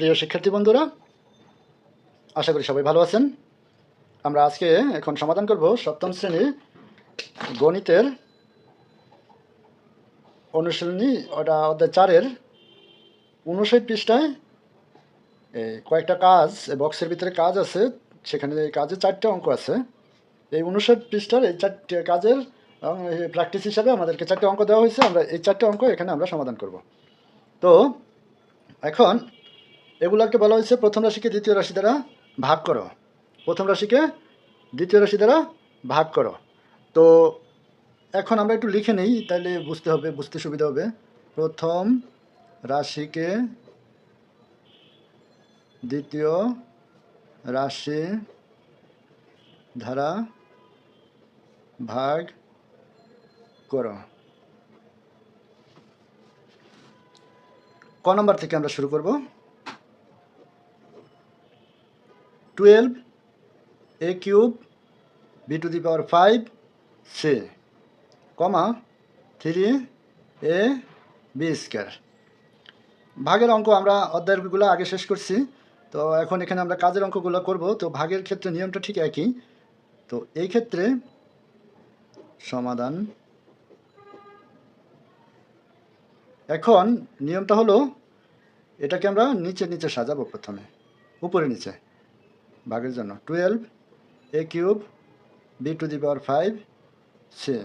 প্রিয় শিক্ষার্থী বন্ধুরা, আশা করি সবাই ভালো আছেন। আমরা আজকে এখন সমাধান করব সপ্তম শ্রেণি গণিতের অনুশীলনী, ওটা অধ্যায় চারের উনষাট পৃষ্ঠায়। কয়েকটা কাজ বক্সের ভিতরে কাজ আছে, সেখানে কাজে চারটে অঙ্ক আছে। এই উনষাট পৃষ্ঠার এই চারটে কাজের প্র্যাকটিস হিসাবে আমাদেরকে চারটে অঙ্ক দেওয়া হয়েছে। আমরা এই চারটে অঙ্ক এখানে আমরা সমাধান করব। তো, এখন এগুলোকে বলা হয়েছে প্রথম রাশিকে দ্বিতীয় রাশি দ্বারা ভাগ করো। প্রথম রাশিকে দ্বিতীয় রাশি দ্বারা ভাগ করো। তো এখন আমরা একটু লিখে নিই তাহলে বুঝতে হবে, বুঝতে সুবিধা হবে। প্রথম রাশিকে দ্বিতীয় রাশি ধারা ভাগ করো। ক নম্বর থেকে আমরা শুরু করব। Twelve a cube b to the power five c comma three a b square ভাগের অঙ্ক আমরা অধ্যায়গুলো আগে শেষ করছি। তো এখন এখানে আমরা কাজের অঙ্কগুলো করব। তো ভাগের ক্ষেত্রে নিয়মটা ঠিক একই। তো এই ক্ষেত্রে সমাধান। এখন নিয়মটা হলো, এটাকে আমরা নিচে নিচে সাজাবো প্রথমে। উপরে নিচে। ভাগের জন্য। Twelve a cube b to the power five c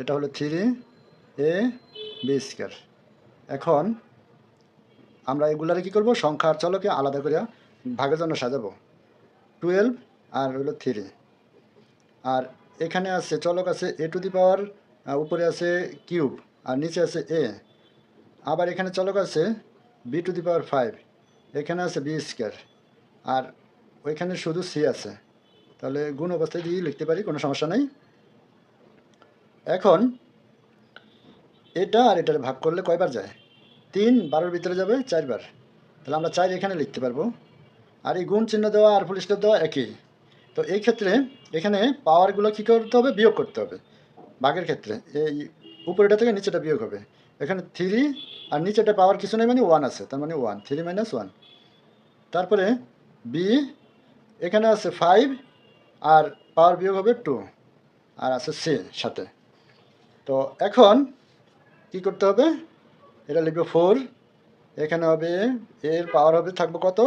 এটা হলো থ্রি এ বি স্কোয়ার এখন আমরা এগুলারে কী করব? সংখ্যার চলকে আলাদা করে ভাগের জন্য সাজাবো। টুয়েলভ আর হলো থ্রি আর এখানে আছে, চলক আছে এ টু দি পাওয়ার উপরে আছে কিউব আর নিচে আছে এ আবার এখানে চলক আছে b to the power five এখানে আছে বি স্কোয়ার আর ওইখানে শুধু সি আছে। তাহলে গুণ অবস্থায় দিয়ে লিখতে পারি, কোনো সমস্যা নেই। এখন এটা আর এটার ভাগ করলে কয়বার যায়? তিন বারোর ভিতরে যাবে, চারবার। তাহলে আমরা চার এখানে লিখতে পারব। আর এই গুণ চিহ্ন দেওয়া আর ফুল দেওয়া একই। তো এই ক্ষেত্রে এখানে পাওয়ারগুলো কী করতে হবে? বিয়োগ করতে হবে। ভাগের ক্ষেত্রে। এই উপরেটা থেকে নিচেটা বিয়োগ হবে। এখানে থ্রি আর নিচেটা পাওয়ার কিছু নেই মানে ওয়ান আছে। তার মানে ওয়ান থ্রি মাইনাস ওয়ান তারপরে বি এখানে আছে ফাইভ আর পাওয়ার বিয়োগ হবে টু আর আছে সি সাথে। তো এখন কি করতে হবে? এটা লিখবে ফোর এখানে হবে এর পাওয়ার হবে থাকবে কত?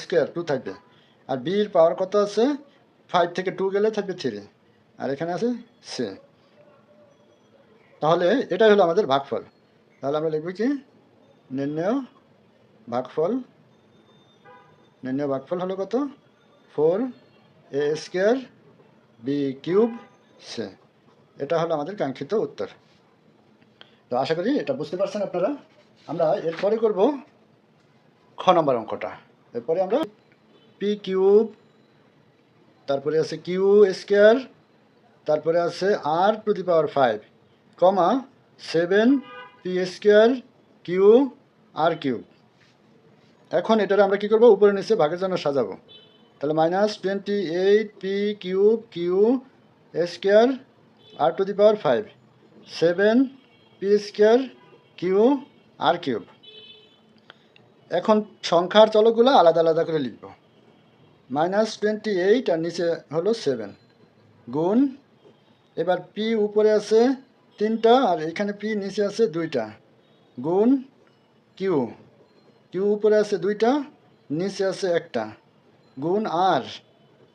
স্কোয়ার টু থাকবে। আর বির পাওয়ার কত আছে? ফাইভ থেকে টু গেলে থাকবে থ্রি আর এখানে আছে সি তাহলে এটাই হলো আমাদের ভাগফল। তাহলে আমরা লিখব কি? নির্ণয় ভাগফল। নির্ণয় ভাগফল হলো কত? Four, a square, b cube, c. এটা হলো আমাদের কাঙ্ক্ষিত উত্তর। তো আশা করি এটা বুঝতে পারছেন আপনারা। আমরা এরপরে করব খ নম্বর অঙ্কটা। এরপরে আমরা পি কিউব, তারপরে আছে কিউ স্কোয়ার, তারপরে আছে r to the power five, comma seven p square q r cube. এখন এটার আমরা কী করব? উপরে নিচে ভাগের জন্য সাজাবো। তাহলে minus twenty eight p cube q square r to the power five seven p square q r cube এখন সংখ্যার চলকগুলো আলাদা আলাদা করে লিখব। মাইনাস টোয়েন্টি এইট আর নিচে হলো সেভেন গুণ, এবার পি উপরে আছে তিনটা আর এখানে পি নিচে আছে দুইটা। গুণ কিউ কিউ উপরে আছে দুইটা, নিচে আছে একটা। গুণ আর।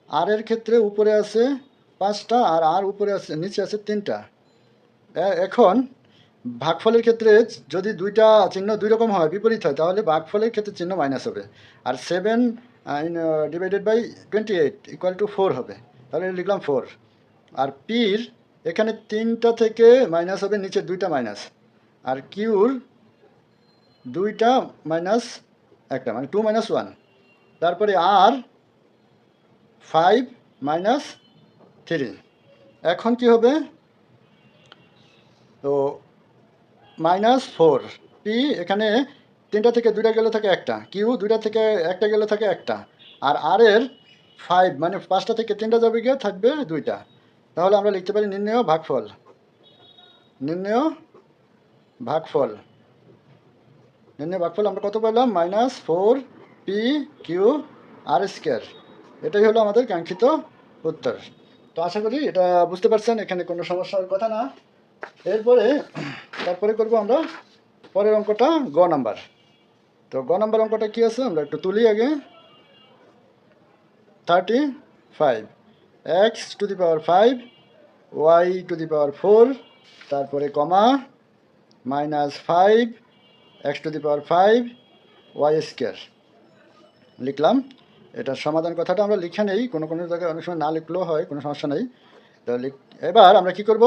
আর এর ক্ষেত্রে উপরে আছে পাঁচটা আর আর উপরে আছে, নিচে আছে তিনটা। এখন ভাগফলের ক্ষেত্রে যদি দুইটা চিহ্ন দুই রকম হয়, বিপরীত হয়, তাহলে ভাগফলের ক্ষেত্রে চিহ্ন মাইনাস হবে। আর seven divided by twenty eight equal to four হবে। তাহলে লিখলাম ফোর আর পির এখানে তিনটা থেকে মাইনাস হবে, নিচে দুইটা মাইনাস আর কিউর দুইটা মাইনাস একটা মানে টু মাইনাস ওয়ান তারপরে আর ফাইভ মাইনাস থ্রি এখন কি হবে? তো মাইনাস ফোর পি এখানে তিনটা থেকে দুইটা গেলে থাকে একটা। কিউ দুইটা থেকে একটা গেলে থাকে একটা। আর আর এর ফাইভ মানে পাঁচটা থেকে তিনটা যাবে গিয়ে থাকবে দুইটা। তাহলে আমরা লিখতে পারি নির্ণয় ভাগফল। নির্ণয় ভাগফল। নির্ণয় ভাগফল আমরা কত পেলাম? Minus four p q r square এটাই হলো আমাদের কাঙ্ক্ষিত উত্তর। তো আশা করি এটা বুঝতে পারছেন, এখানে কোনো সমস্যার কথা না। এরপরে, তারপরে করব আমরা পরের অঙ্কটা গ নাম্বার। তো গ নাম্বার অঙ্কটা কী আছে? আমরা একটু তুলি আগে। Thirty five x to the power five y to the power four তারপরে comma minus five x to the power five y square লিখলাম। এটার সমাধান কথাটা আমরা লিখে নেই, কোনো কোনো জায়গায় অনেক সময় না লিখলেও হয়, কোনো সমস্যা নেই। তো এবার আমরা কি করব?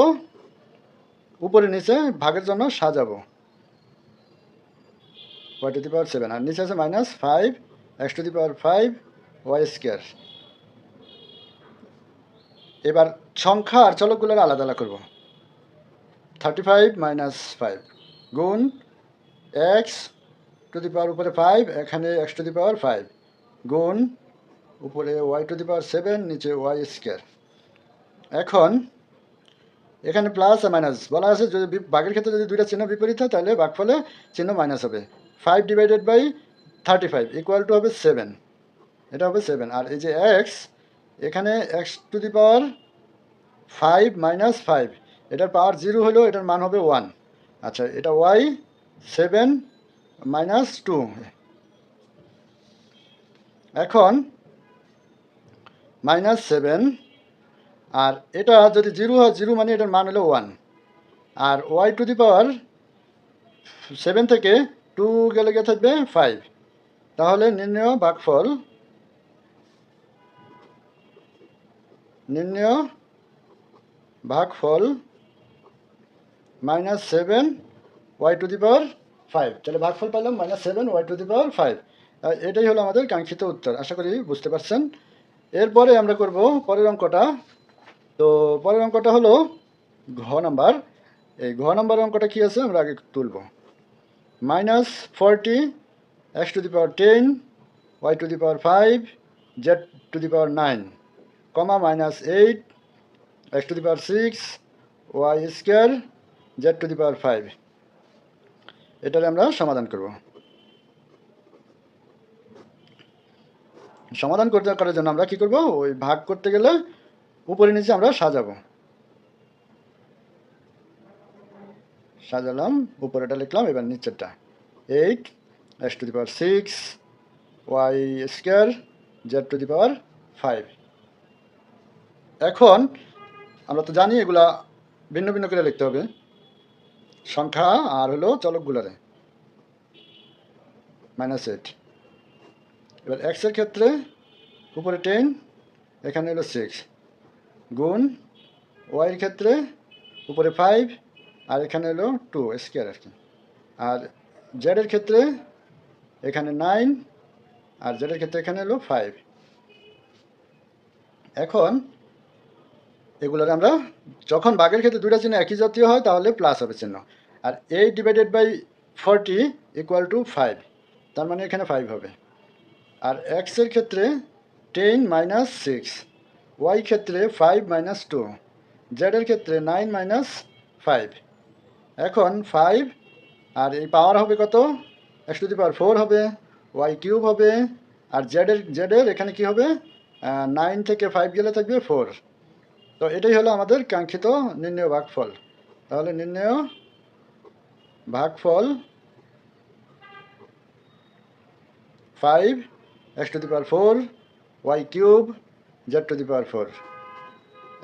উপরে নিচে ভাগের জন্য সাজাবো। Y to the power seven আর নিচে আছে minus five x to the power five y square এবার সংখ্যা আর চলকগুলোর আলাদা আলাদা করব। থার্টি ফাইভ মাইনাস ফাইভ গুণ এক্স টু দি পাওয়ার উপরে ফাইভ এখানে x to the power five গুণ, উপরে y to the power seven নিচে ওয়াই স্কোয়ার এখন, এখানে প্লাস আর মাইনাস বলা আছে যদি বি- ভাগের ক্ষেত্রে যদি দুইটা চিহ্ন বিপরীত হয়, তাহলে ভাগফলে চিহ্ন মাইনাস হবে। Five divided by thirty five equal to হবে সেভেন এটা হবে সেভেন আর এই যে এক্স এখানে x to the power five minus five এটার পাওয়ার জিরো হলেও এটার মান হবে ওয়ান আচ্ছা এটা ওয়াই সেভেন মাইনাস টু এখন মাইনাস সেভেন আর এটা যদি জিরো হয় জিরো মানে এটার মান হলো one R Y to the power seven থেকে টু গেলে গিয়ে থাকবে ফাইভ তাহলে নির্ণয় ভাগফল নির্ণয় ভাগফল minus seven Y to the power five তাহলে ভাগফল পাইলাম minus seven Y to the power five এটাই হলো আমাদের কাঙ্ক্ষিত উত্তর। আশা করি বুঝতে পারছেন। এরপরে আমরা করব পরের অঙ্কটা। তো পরের অঙ্কটা হলো ঘ নাম্বার। এই ঘ নাম্বার অঙ্কটা কী আছে আমরা আগে তুলব। Minus forty, X to the power ten, Y to the power five, Z to the power nine, comma minus eight, X to the power six, Y square, Z to the power five. এটার আমরা সমাধান করব। সমাধান করতে করার জন্য আমরা কি করব? ওই ভাগ করতে গেলে উপরে নিচে আমরা সাজাবো। সাজালাম উপরেটা লিখলাম, এবার নিচেরটা। Eight, X to the power six, Y square, Z to the power five. এখন আমরা তো জানি এগুলা ভিন্ন ভিন্ন করে লিখতে হবে। সংখ্যা আর হলো চলকগুলারে। Minus eight. এবার এক্সের ক্ষেত্রে উপরে টেন এখানে হলো সিক্স গুণ ওয়াইয়ের ক্ষেত্রে উপরে ফাইভ আর এখানে হলো টু স্কোয়ার আর কি। আর জেডের ক্ষেত্রে এখানে নাইন আর জেডের ক্ষেত্রে এখানে হলো ফাইভ এখন এগুলোর আমরা যখন বাঘের ক্ষেত্রে দুইটা চিহ্ন একই জাতীয় হয়, তাহলে প্লাস হবে চিহ্ন। আর eight divided by forty equal to five তার মানে এখানে ফাইভ হবে। আর এক্সের ক্ষেত্রে টেন মাইনাস সিক্স ওয়াই ক্ষেত্রে ফাইভ মাইনাস টু জেডের ক্ষেত্রে নাইন মাইনাস ফাইভ এখন ফাইভ আর এই পাওয়ার হবে কত? X to the power four হবে ওয়াই কিউব হবে, আর জেডের জেডের এখানে কি হবে? নাইন থেকে ফাইভ গেলে থাকবে ফোর তো এটাই হলো আমাদের কাঙ্ক্ষিত নির্ণয় ভাগফল। তাহলে নির্ণয় ভাগফল five X to the power four Y cube Z to the power four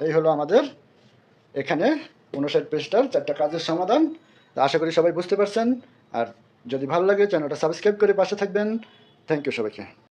এই হলো আমাদের এখানে উনষাট পৃষ্ঠার চারটে কাজের সমাধান। আশা করি সবাই বুঝতে পারছেন। আর যদি ভালো লাগে, চ্যানেলটা সাবস্ক্রাইব করে পাশে থাকবেন। থ্যাংক ইউ সবাইকে।